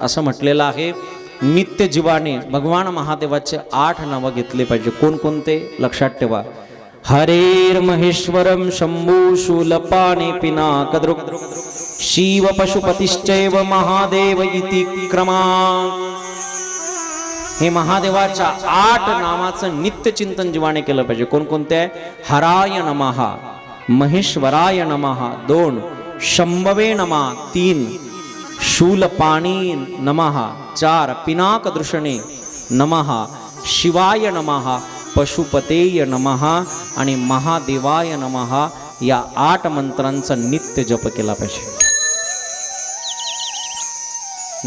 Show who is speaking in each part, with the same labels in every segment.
Speaker 1: असं म्हटलेलं आहे. नित्य जीवाने भगवान महादेवाचे आठ नावं घेतले पाहिजे. कोणकोणते? लक्षात ठेवा. हरेर महेश्वरम शंभू शूलपाने पिनाकदृक शिव पशुपतिश्चैव महादेव इति क्रमा. हे महादेवाच्या आठ नामाचं नित्य चिंतन जीवाने केलं पाहिजे. कोणकोणते? हराय नमहा महेश्वराय नमहा दोन शंभवे नमा तीन शूलपाणी नमहा चार पिनाक दृषणे नमहा शिवाय नमहा पशुपतेय नमहा आणि महादेवाय नमहा या आठ मंत्रांचा नित्य जप केला पाहिजे.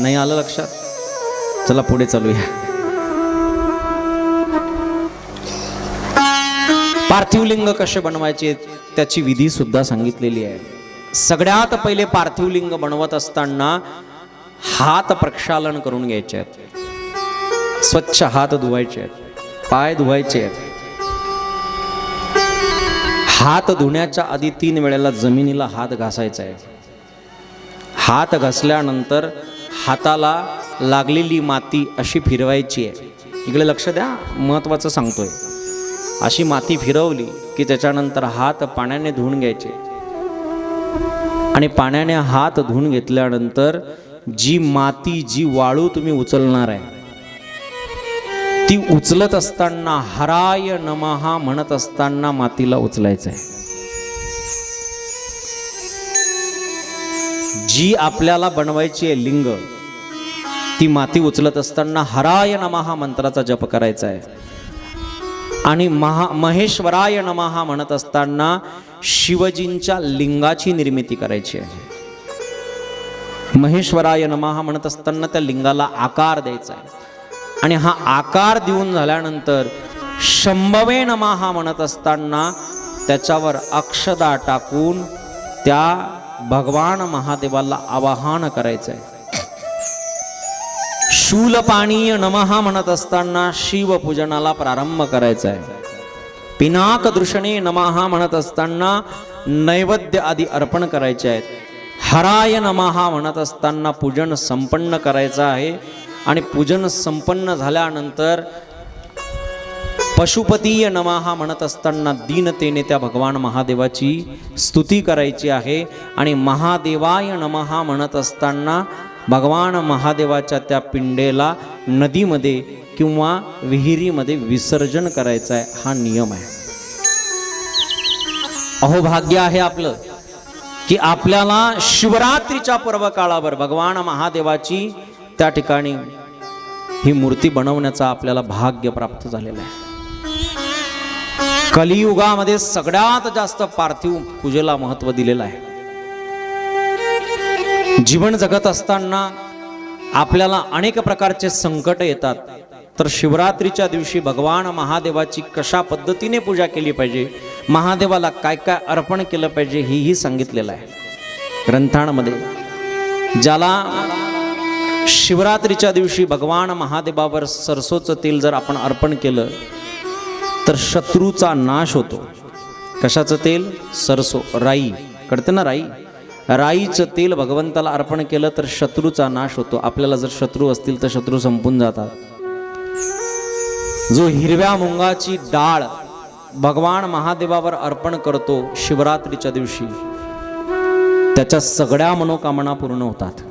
Speaker 1: नाही आलं लक्षात? चला पुढे चालूया. पार्थिव लिंग कसे बनवायचे त्याची विधी सुद्धा सांगितलेली आहे. सगळ्यात पहिले पार्थिव लिंग बनवत असताना हात प्रक्षालन करून घ्यायचे आहेत. स्वच्छ हात धुवायचे आहेत. पाय धुवायचे आहेत. हात धुण्याच्या आधी तीन वेळेला जमिनीला हात घासायचा आहे. हात घासल्यानंतर हाताला लागलेली माती अशी फिरवायची आहे. इकडे लक्ष द्या महत्त्वाचं सांगतोय. अशी माती फिरवली की त्याच्यानंतर हात पाण्याने धुवून घ्यायचे. आणि पाण्याने हात धुवून घेतल्यानंतर जी माती जी वाळू तुम्ही उचलणार आहे ती उचलत असताना हराय नमहा म्हणत असताना मातीला उचलायचं आहे. जी आपल्याला बनवायची आहे लिंग ती माती उचलत असताना हराय नमहा मंत्राचा जप करायचा आहे. आणि महा महेश्वराय नमहा म्हणत असताना शिवजींच्या लिंगाची निर्मिती करायची आहे. महेश्वराय नमहा म्हणत असताना त्या लिंगाला आकार द्यायचा आहे. आणि हा आकार देऊन झाल्यानंतर शंभवे नमहा म्हणत असताना त्याच्यावर अक्षदा टाकून त्या भगवान महादेवाला आवाहन करायचं आहे. शूलपाणीय नमहा म्हणत असताना शिवपूजनाला प्रारंभ करायचा आहे. पिनाक दृषणे नमहा म्हणत असताना नैवेद्य आदी अर्पण करायचे आहेत. हराय नमहा म्हणत असताना पूजन संपन्न करायचं आहे. आणि पूजन संपन्न झाल्यानंतर पशुपतीय नमहा म्हणत असताना दीनतेने त्या भगवान महादेवाची स्तुती करायची आहे. आणि महादेवाय नमहा म्हणत असताना भगवान महादेवाच्या त्या पिंडेला नदीमध्ये किंवा विहिरीमध्ये विसर्जन करायचं आहे हा नियम आहे. अहो भाग्य आहे आपलं की आपल्याला शिवरात्रीच्या पर्व काळावर भगवान महादेवाची त्या ठिकाणी ही मूर्ती बनवण्याचा आपल्याला भाग्य प्राप्त झालेलं आहे. कलियुगामध्ये सगळ्यात जास्त पार्थिव पूजेला महत्त्व दिलेलं आहे. जीवन जगत असताना आपल्याला अनेक प्रकारचे संकट येतात. तर शिवरात्रीच्या दिवशी भगवान महादेवाची कशा पद्धतीने पूजा केली पाहिजे? महादेवाला काय काय अर्पण केलं पाहिजे हेही सांगितलेलं आहे. ग्रंथांमध्ये ज्याला शिवरात्रीच्या दिवशी भगवान महादेवावर सरसोचं तेल जर आपण अर्पण केलं तर शत्रूचा नाश होतो. कशाचं तेल? सरसो राई. कळते ना राई? राईचं तेल भगवंताला अर्पण केलं तर शत्रूचा नाश होतो. आपल्याला जर शत्रू असतील तर शत्रू संपून जातात. जो हिरव्या मुंगाची डाळ भगवान महादेवावर अर्पण करतो शिवरात्रीच्या दिवशी त्याच्या सगळ्या मनोकामना पूर्ण होतात.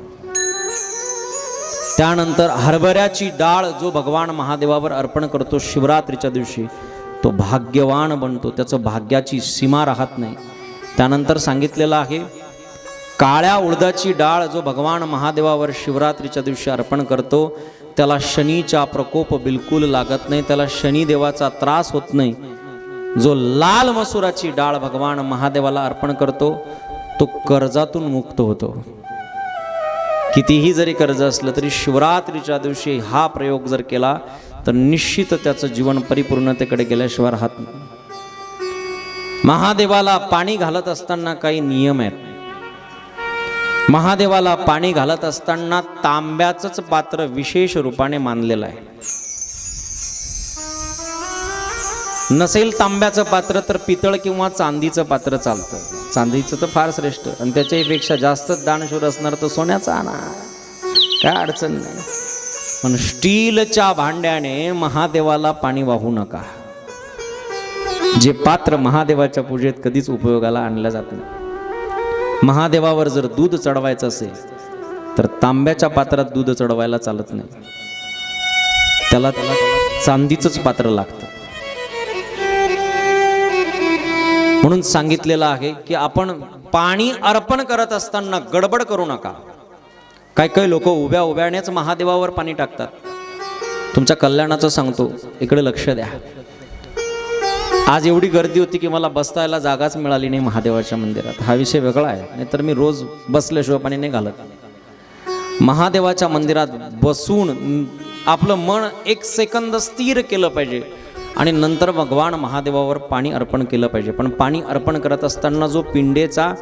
Speaker 1: त्यानंतर हरभऱ्याची डाळ जो भगवान महादेवावर अर्पण करतो शिवरात्रीच्या दिवशी तो भाग्यवान बनतो. त्याचं भाग्याची सीमा राहत नाही. त्यानंतर सांगितलेलं आहे काळ्या उडदाची डाळ जो भगवान महादेवावर शिवरात्रीच्या दिवशी अर्पण करतो त्याला शनीचा प्रकोप बिलकुल लागत नाही त्याला शनिदेवाचा त्रास होत नाही. जो लाल मसुराची डाळ भगवान महादेवाला अर्पण करतो तो कर्जातून मुक्त होतो. कितीही जरी कर्ज असलं तरी शिवरात्रीच्या दिवशी हा प्रयोग जर केला तर निश्चित त्याचं जीवन परिपूर्णतेकडे गेल्याशिवाय राहत नाही. महादेवाला पाणी घालत असताना काही नियम आहेत. महादेवाला पाणी घालत असताना तांब्याचंच पात्र विशेष रूपाने मानलेलं आहे. नसेल तांब्याचं पात्र तर पितळ किंवा चांदीचं पात्र चालतं. चांदीचं तर फार श्रेष्ठ. आणि त्याच्यापेक्षा जास्तच दानशूर असणार तर सोन्याचा आणा. काय अडचण नाही. पण स्टीलच्या भांड्याने महादेवाला पाणी वाहू नका. जे पात्र महादेवाच्या पूजेत कधीच उपयोगाला आणलं जात नाही. महादेवावर जर दूध चढवायचं असेल तर तांब्याच्या पात्रात दूध चढवायला चालत नाही. त्याला चांदीचंच पात्र लागतं. म्हणून सांगितलेलं आहे की आपण पाणी अर्पण करत असताना गडबड करू नका. काही काही लोक उभ्या उभ्यानेच महादेवावर पाणी टाकतात. तुमच्या कल्याणाचं सांगतो. इकडे लक्ष द्या. आज एवढी गर्दी होती की मला बसतायला जागाच मिळाली नाही महादेवाच्या मंदिरात. हा विषय वेगळा आहे. नाहीतर मी रोज बसल्याशिवाय पाणी नाही घालत. महादेवाच्या मंदिरात बसून आपलं मन एक सेकंद स्थिर केलं पाहिजे आणि नंतर भगवान महादेवावर पाणी अर्पण केलं पाहिजे. पण पाणी अर्पण करत असताना जो पिंडेचा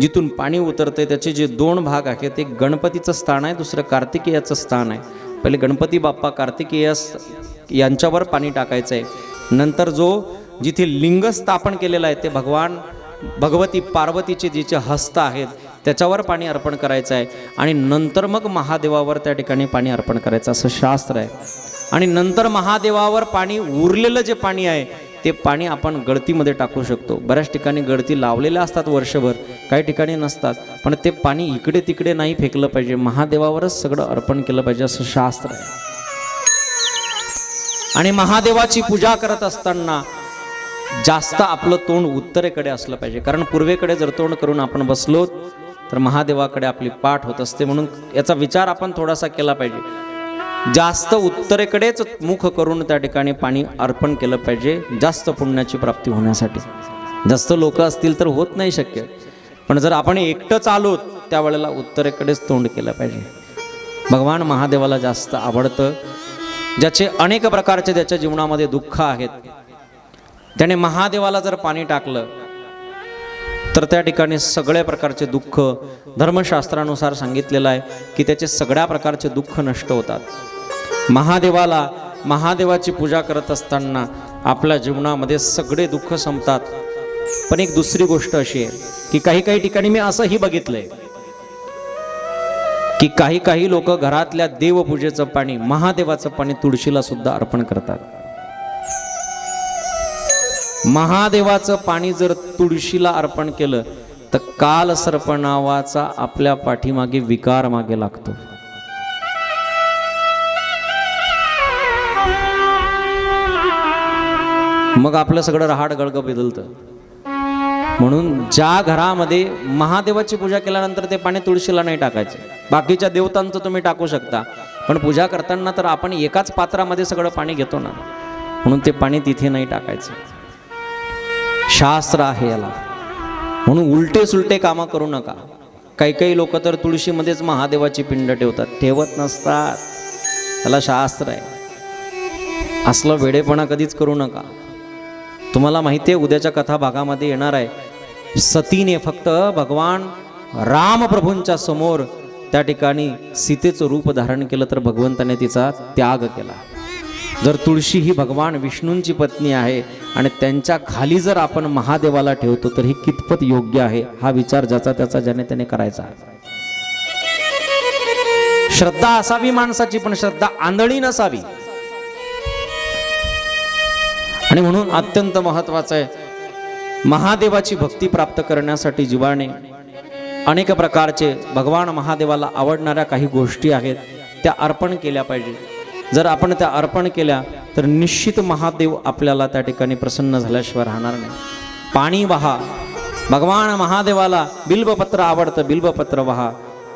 Speaker 1: जिथून पाणी उतरते त्याचे जे दोन भाग आहेत एक गणपतीचं स्थान आहे दुसरं कार्तिकेयाचं स्थान आहे. पहिले गणपती बाप्पा कार्तिकेय यांच्यावर पाणी टाकायचं आहे नंतर जो जिथे लिंग स्थापन केलेलं आहे ते भगवान भगवती पार्वतीचे जिचे हस्त आहेत त्याच्यावर पाणी अर्पण करायचं आहे. आणि नंतर मग महादेवावर त्या ठिकाणी पाणी अर्पण करायचं असं शास्त्र आहे. आणि नंतर महादेवावर पाणी उरलेलं जे पाणी आहे ते पाणी आपण गळतीमध्ये टाकू शकतो. बऱ्याच ठिकाणी गळती लावलेल्या असतात वर्षभर काही ठिकाणी नसतात. पण ते पाणी इकडे तिकडे नाही फेकलं पाहिजे. महादेवावरच सगळं अर्पण केलं पाहिजे असं शास्त्र आहे. आणि महादेवाची पूजा करत असताना जास्त आपलं तोंड उत्तरेकडे असलं पाहिजे. कारण पूर्वेकडे जर तोंड करून आपण बसलो तर महादेवाकडे आपली पाठ होत असते. म्हणून याचा विचार आपण थोडासा केला पाहिजे. जास्त उत्तरेकडेच मुख करून त्या ठिकाणी पाणी अर्पण केलं पाहिजे जास्त पुण्याची प्राप्ती होण्यासाठी. जास्त लोक असतील तर होत नाही शक्य. पण जर आपण एकटंच आलो त्यावेळेला उत्तरेकडेच तोंड केलं पाहिजे. भगवान महादेवाला जास्त आवडतं. ज्याचे अनेक प्रकारचे त्याच्या जीवनामध्ये दुःख आहेत त्याने महादेवाला जर पाणी टाकलं तर त्या ठिकाणी सगळ्या प्रकारचे दुःख धर्मशास्त्रानुसार सांगितलेलं आहे की त्याचे सगळ्या प्रकारचे दुःख नष्ट होतात. महादेवाला महादेवाची पूजा करत असताना आपल्या जीवनामध्ये सगळे दुःख संपतात. पण एक दुसरी गोष्ट अशी आहे की काही काही ठिकाणी मी असंही बघितलंय की काही काही लोक घरातल्या देवपूजेचं पाणी महादेवाचं पाणी तुळशीला सुद्धा अर्पण करतात. महादेवाचं पाणी जर तुळशीला अर्पण केलं तर काल सर्प नावाचा आपल्या पाठीमागे विकार मागे लागतो. मग आपलं सगळं रहाड गळग बदलतं. म्हणून ज्या घरामध्ये महादेवाची पूजा केल्यानंतर ते पाणी तुळशीला नाही टाकायचे. बाकीच्या देवतांचं तुम्ही टाकू शकता. पण पूजा करताना तर आपण एकाच पात्रामध्ये सगळं पाणी घेतो ना. म्हणून ते पाणी तिथे नाही टाकायचं. शास्त्र आहे याला. म्हणून उलटे सुलटे कामं करू नका. काही काही लोक तर तुळशीमध्येच महादेवाची पिंड ठेवतात. ठेवत नसतात. त्याला शास्त्र आहे. असलं वेडेपणा कधीच करू नका. तुम्हाला माहिती आहे उद्याच्या कथा भागामध्ये येणार आहे. सतीने फक्त भगवान रामप्रभूंच्या समोर त्या ठिकाणी सीतेचं रूप धारण केलं तर भगवंताने तिचा त्याग केला. जर तुळशी ही भगवान विष्णूंची पत्नी आहे आणि त्यांच्या खाली जर आपण महादेवाला ठेवतो तर ही कितपत योग्य आहे? हा विचार ज्याचा त्याचा ज्याने त्याने करायचा श्रद्धा असावी माणसाची पण श्रद्धा आंधळी नसावी. आणि म्हणून अत्यंत महत्वाचं आहे महादेवाची भक्ती प्राप्त करण्यासाठी जीवाने अनेक प्रकारचे भगवान महादेवाला आवडणाऱ्या काही गोष्टी आहेत त्या अर्पण केल्या पाहिजे. जर आपण त्या अर्पण केल्या तर निश्चित महादेव आपल्याला त्या ठिकाणी प्रसन्न झाल्याशिवाय राहणार नाही. पाणी वहा. भगवान महादेवाला बिल्बपत्र आवडतं बिल्बपत्र वहा.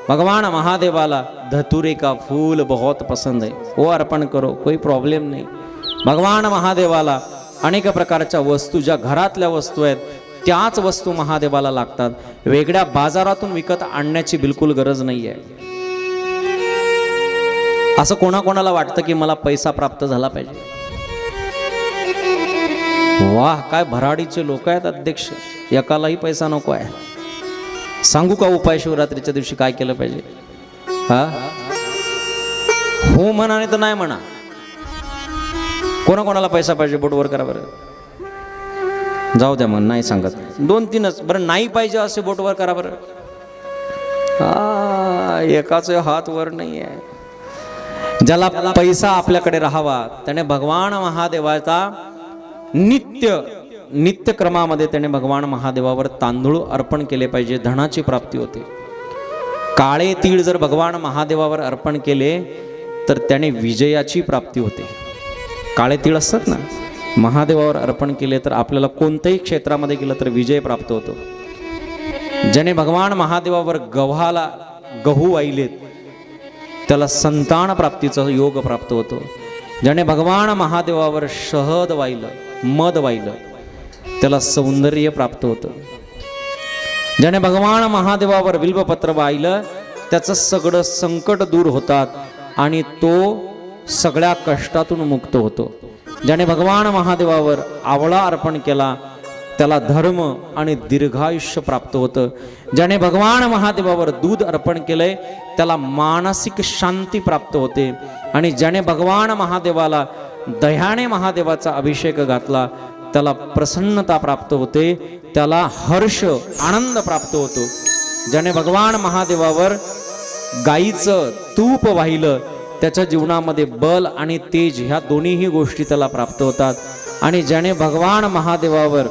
Speaker 1: भगवान महादेवाला धतुरे का फूल बहुत पसंद है वो अर्पण करो कोई प्रॉब्लेम नाही. भगवान महादेवाला अनेक प्रकारच्या वस्तू ज्या घरातल्या वस्तू आहेत त्याच वस्तू महादेवाला लागतात. वेगळ्या बाजारातून विकत आणण्याची बिलकुल गरज नाही आहे असं कोणाकोणाला वाटतं की मला पैसा प्राप्त झाला पाहिजे? वाह काय भराडीचे लोक आहेत अध्यक्ष. एकालाही पैसा नको आहे. सांगू का उपाय शिवरात्रीच्या दिवशी काय केलं पाहिजे? हा? हो म्हणा नाही तर नाही म्हणा. कोणाकोणाला पैसा पाहिजे बोटवर करा बरं. जाऊ द्या मग नाही सांगत. दोन तीनच. बरं नाही पाहिजे असे बोटवर करा बरं. हा एकाच हात वर नाही आहे ज्याला पैसा आपल्याकडे राहावा त्याने भगवान महादेवाचा नित्य नित्य क्रमामध्ये त्याने भगवान महादेवावर तांदूळ अर्पण केले पाहिजे धनाची प्राप्ती होते. काळे तीळ जर भगवान महादेवावर अर्पण केले तर त्याने विजयाची प्राप्ती होते. काळे तीळ असतात ना महादेवावर अर्पण केले तर आपल्याला कोणत्याही क्षेत्रामध्ये गेलं तर विजय प्राप्त होतो. ज्याने भगवान महादेवावर गव्हाला गहू वाहिलेत त्याला संतान प्राप्तीचा योग प्राप्त होतो. ज्याने भगवान महादेवावर शहद वाहिलं मद वाहिलं त्याला सौंदर्य प्राप्त होतं. ज्याने भगवान महादेवावर बिल्वपत्र वाहिलं त्याचं सगळं संकट दूर होतात आणि तो सगळ्या कष्टातून मुक्त होतो. ज्याने भगवान महादेवावर आवळा अर्पण केला त्याला धर्म आणि दीर्घायुष्य प्राप्त होतं. ज्याने भगवान महादेवावर दूध अर्पण केलंय त्याला मानसिक शांती प्राप्त होते. आणि ज्याने भगवान महादेवाला दह्याने महादेवाचा अभिषेक घातला त्याला प्रसन्नता प्राप्त होते त्याला हर्ष आनंद प्राप्त होतो. ज्याने भगवान महादेवावर गाईचं तूप वाहिलं त्याच्या जीवनामध्ये बल आणि तेज ह्या दोन्हीही गोष्टी त्याला प्राप्त होतात. आणि ज्याने भगवान महादेवावर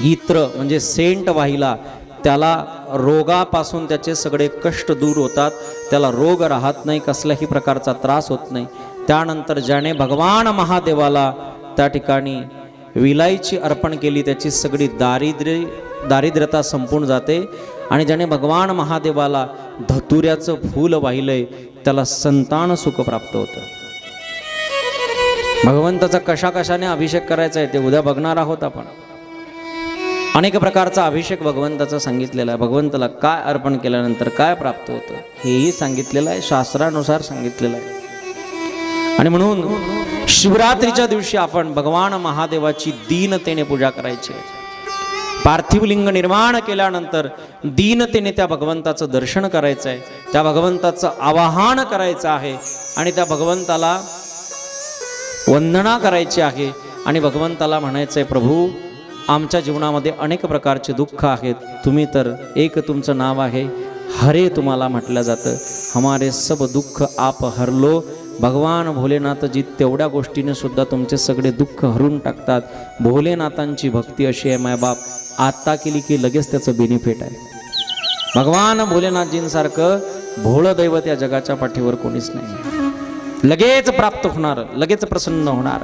Speaker 1: इत्र म्हणजे सेंट वाहिला त्याला रोगापासून त्याचे सगळे कष्ट दूर होतात. त्याला रोग राहत नाही कसल्याही प्रकारचा त्रास होत नाही. त्यानंतर ज्याने भगवान महादेवाला त्या ठिकाणी विलाईची अर्पण केली त्याची सगळी दारिद्र्य दारिद्र्यता संपून जाते. आणि ज्याने भगवान महादेवाला धतुऱ्याचं फूल वाहिलंय त्याला संतान सुख प्राप्त होतं. भगवंताचा कशा कशाने अभिषेक करायचा आहे ते उद्या बघणार आहोत आपण. अनेक प्रकारचा अभिषेक भगवंताचा सांगितलेला आहे. भगवंताला काय अर्पण केल्यानंतर काय प्राप्त होतं? हेही सांगितलेलं आहे शास्त्रानुसार सांगितलेलं आहे. आणि म्हणून शिवरात्रीच्या दिवशी आपण भगवान महादेवाची दीनतेने पूजा करायची. आहे पार्थिव लिंग निर्माण केल्यानंतर दीनतेने त्या भगवंताचं दर्शन करायचं आहे. त्या भगवंताचं आवाहन करायचं आहे. आणि त्या भगवंताला वंदना करायची आहे. आणि भगवंताला म्हणायचं आहे प्रभू आमच्या जीवनामध्ये अनेक प्रकारचे दुःख आहेत. तुम्ही तर एक तुमचं नाव आहे. हरे तुम्हाला म्हटलं जातं. हमारे सब दुःख आप हरलो. भगवान भोलेनाथजी तेवढ्या गोष्टीने सुद्धा तुमचे सगळे दुःख हरून टाकतात. भोलेनाथांची भक्ती अशी आहे मायबाप आत्ता केली की लगेच त्याचं बेनिफिट आहे. भगवान भोलेनाथजींसारखं भोळं दैवत या जगाच्या पाठीवर कोणीच नाही. लगेच प्राप्त होणार लगेच प्रसन्न होणार.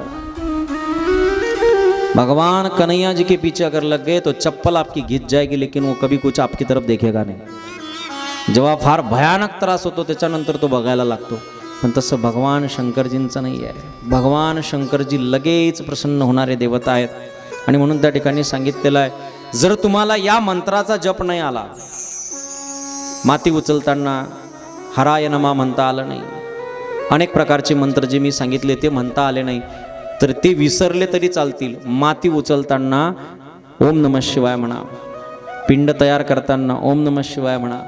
Speaker 1: भगवान कन्हैया जी के पीछे अगर लग गए तो चप्पल आपकी घिस जाएगी लेकिन वो कभी कुछ आपकी तरफ देखेगा नाही। जेव्हा फार भयानक त्रास होतो हो, त्याच्यानंतर तो बघायला लागतो। पण तसं भगवान शंकरजींचं नाही आहे. भगवान शंकरजी लगेच प्रसन्न होणारे देवता आहेत. आणि म्हणून त्या ठिकाणी सांगितलेलं आहे जर तुम्हाला या मंत्राचा जप नाही आला माती उचलताना हराय नमा म्हणता आलं नाही. अनेक प्रकारचे मंत्र जे मी सांगितले ते म्हणता आले नाही. तर ते विसरले तरी चालतील. माती उचलताना ओम नम शिवाय म्हणा पिंड तयार करताना ओम नम शिवाय म्हणा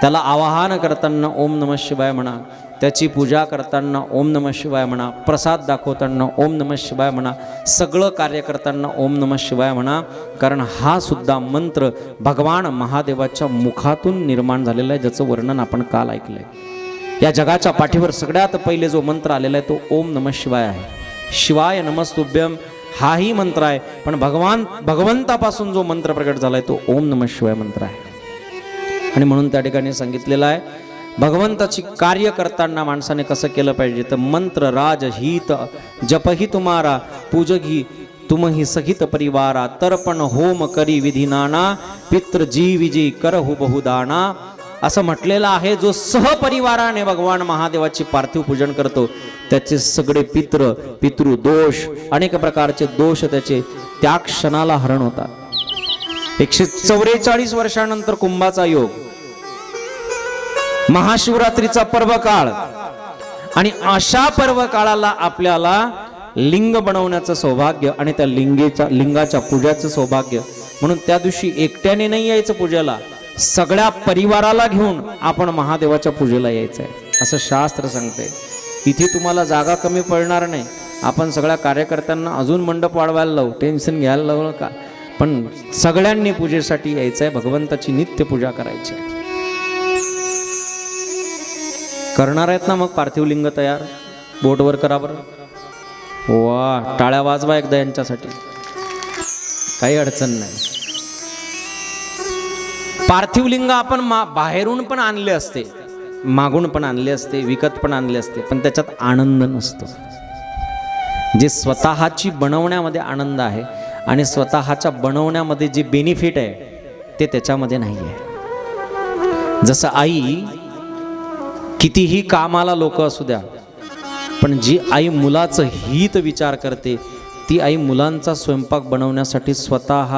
Speaker 1: त्याला आवाहन करताना ओम नम शिवाय म्हणा त्याची पूजा करताना ओम नम शिवाय म्हणा प्रसाद दाखवताना ओम नम शिवाय म्हणा सगळं कार्य करताना ओम नम शिवाय म्हणा कारण हा सुद्धा मंत्र भगवान महादेवाच्या मुखातून निर्माण झालेला आहे ज्याचं वर्णन आपण काल ऐकलंय. या जगाच्या पाठीवर सगळ्यात पहिले जो मंत्र आलेला आहे तो ओम नम शिवाय आहे. शिवाय नमस्तुभ्यम हाही मंत्र आहे. पण भगवान भगवंतापासून जो मंत्र प्रकट झालाय तो ओम नम शिवाय मंत्र आहे. आणि म्हणून त्या ठिकाणी सांगितलेलं आहे भगवंताची कार्य करताना माणसाने कसं केलं पाहिजे? तर मंत्र राज हित जपही तुम्हारा पूजगी तुमही सहित परिवारा तर्पण होम करी विधी नाना पित्र जी विजी करहु बहुदाना असं म्हटलेलं आहे जो सहपरिवाराने भगवान महादेवाची पार्थिव पूजन करतो त्याचे सगळे पित्र पितृ दोष अनेक प्रकारचे दोष त्याचे त्या क्षणाला हरण होतात. एकशे चौवेचाळीस वर्षानंतर कुंभाचा योग महाशिवरात्रीचा पर्व काळ आणि अशा पर्व काळाला आपल्याला लिंग बनवण्याचं सौभाग्य आणि त्या लिंगेच्या लिंगाच्या पूजाचं सौभाग्य. म्हणून त्या दिवशी एकट्याने नाही यायचं पूजेला. सगळ्या परिवाराला घेऊन आपण महादेवाच्या पूजेला यायचं आहे असं शास्त्र सांगते. इथे तुम्हाला जागा कमी पडणार नाही. आपण सगळ्या कार्यकर्त्यांना अजून मंडप वाढवायला लावू. टेन्शन घ्यायला लावू का पण सगळ्यांनी पूजेसाठी यायचं आहे भगवंताची नित्य पूजा करायची आहे. करणार आहेत ना मग पार्थिव लिंग तयार? बोटवर करा बरं. वा टाळ्या वाजवा एकदा यांच्यासाठी. काही अडचण नाही. पार्थिव लिंग आपण मा बाहेरून पण आणले असते. मागून पण आणले असते विकत पण आणले असते पण त्याच्यात आनंद नसतो. जे स्वतःची बनवण्यामध्ये आनंद आहे आणि स्वतःच्या बनवण्यामध्ये जे बेनिफिट आहे ते त्याच्यामध्ये नाही आहे. जसं आई कितीही कामाला लोक असू द्या पण जी आई मुलाचं हित विचार करते ती आई मुलांचा स्वयंपाक बनवण्यासाठी स्वतः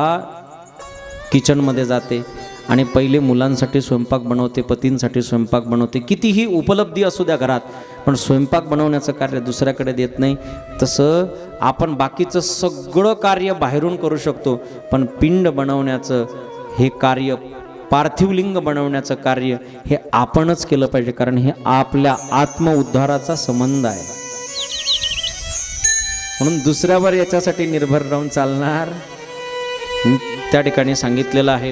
Speaker 1: किचनमध्ये जाते आणि पहिले मुलांसाठी स्वयंपाक बनवते पतींसाठी स्वयंपाक बनवते. कितीही उपलब्धी असू द्या घरात पण स्वयंपाक बनवण्याचं कार्य दुसऱ्याकडे देत नाही. तसं आपण बाकीचं सगळं कार्य बाहेरून करू शकतो पण पिंड बनवण्याचं हे कार्य पार्थिवलिंग बनवण्याचं कार्य हे आपणच केलं पाहिजे कारण हे आपल्या आत्मउद्धाराचा संबंध आहे. म्हणून दुसऱ्यावर याच्यासाठी निर्भर राहून चालणार त्या ठिकाणी सांगितलेलं आहे.